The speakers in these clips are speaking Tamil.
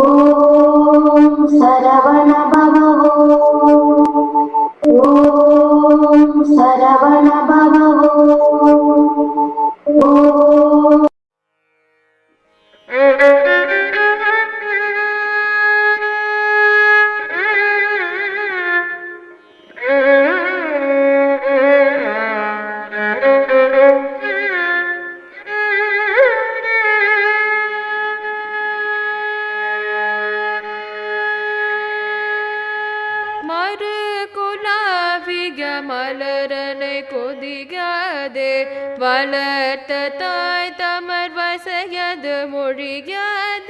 ஓம் சரவண பவோ ஓம் சரவண பவோ மறு குலாவிக மலரனை கொதிகாதே. வளர்த்த தாய் தமர் வசையது மொழிகாது.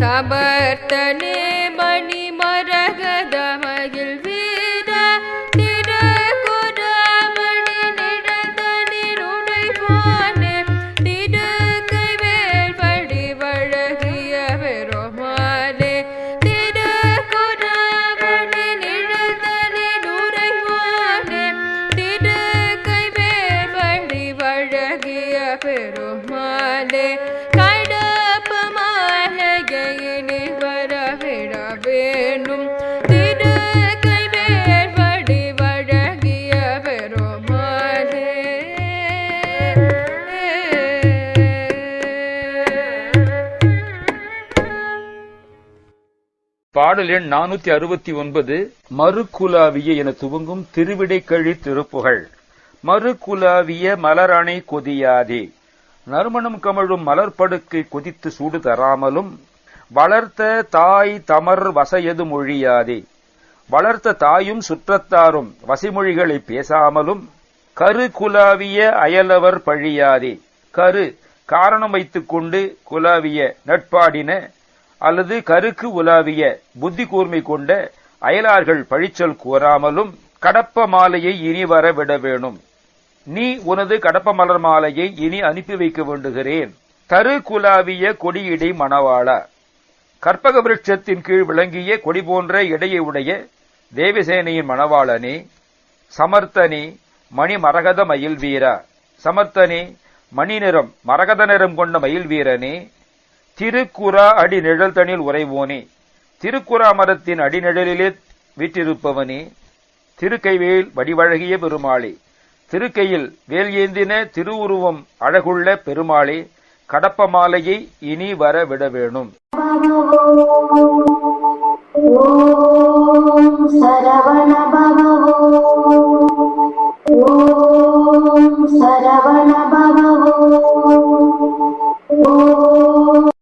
சபர்த்தனே மணி மரகத மகிழ் வீர திருக்குறமணி நிழந்தனில் உடைவானே திருக்கைவேல் படி வழகிய பெருமாளே திருக்குறமணி நிழந்தனில் உறைவானே திருக்கைவேல் படி வழகிய பெரு வரவிட பாடல் எண் நானூத்தி அறுபத்தி ஒன்பது மறுகுலாவிய என துவங்கும் திருவிடைக்கழி திருப்புகழ் மறுகுலாவிய மலரணை கொதியாதே. நறுமணம் கமழும் மலர்படுக்கை கொதித்து சூடு தராமலும் வளர்த்த தாய் தமர் வசையது மொழியாதே. வளர்த்த தாயும் சுற்றத்தாரும் வசிமொழிகளை பேசாமலும் கரு குலாவிய அயலவர் பழியாதே. கரு காரணம் வைத்துக்கொண்டு குலாவிய நட்பாடின அல்லது கருக்கு உலாவிய புத்தி கூர்மை கொண்ட அயலார்கள் பழிச்சொல் கூறாமலும் கடப்ப மாலையை இனி வர விட வேணும். நீ உனது கடப்ப மலர் மாலையை இனி அனுப்பி வைக்க வேண்டுகிறேன். தரு குலாவிய கொடியிடை மணவாளா. கற்பக விருட்சத்தின் கீழ் விளங்கிய கொடி போன்ற இடையை உடைய தேவசேனையின் மணவாளனே சமர்த்தனி மணி மரகத மயில் வீரா சமர்த்தனி மணி நிறம் மரகத நிறம் கொண்ட மயில் வீரனே திருக்குறா அடி நிழல் தனில் உறைவோனே. திருக்குறா மரத்தின் அடிநிழலிலே வீற்றிருப்பவனே திருக்கைவேல் வடிவழகிய பெருமாளே. திருக்கையில் வேல் ஏந்தின திருவுருவம் அழகுள்ள பெருமாளே கடப்ப மாலையை இனி வர விட வேணும். ஓம் சரவண சரவண